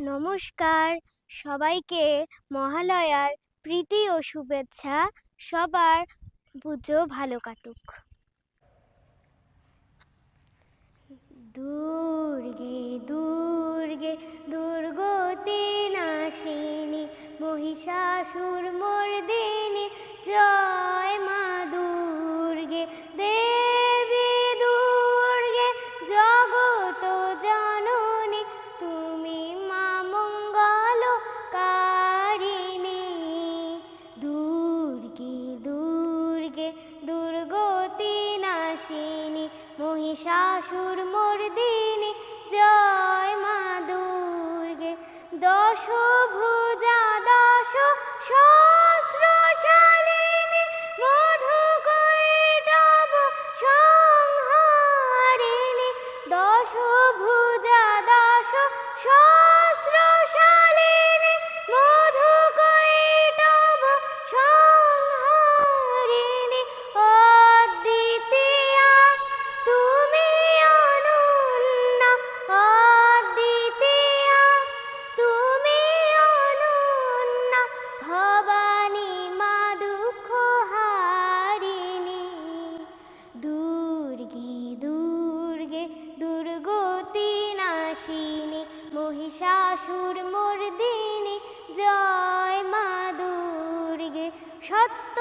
নমস্কার। সবাইকে মহালয়ার প্রীতি ও শুভেচ্ছা। সবার পুজো ভালো কাটুক। দুর্গে দুর্গে, দুর্গতি নাশিনী, মহিষাসুর নাশিনী মহিষাসুর মর্দিনী জয় মা দুর্গে। দশ ভুজা দশ সহস্রশালিনী মধু কৈটব সংহারিণী। দশ ভুজা দশ সহস্রশালিনী দুর্গতি নাশিনী মহিষাসুর মর্দিনী জয় মা দুর্গে সত্য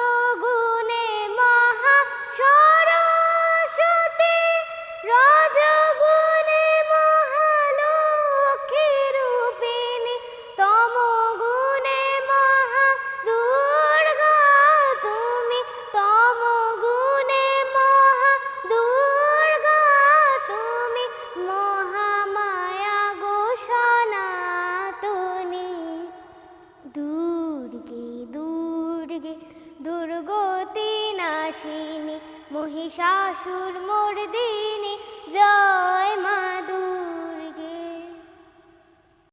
দুর্গে দুর্গে দুর্গতি নাশিনী মহিষাসুর মর্দিনী জয়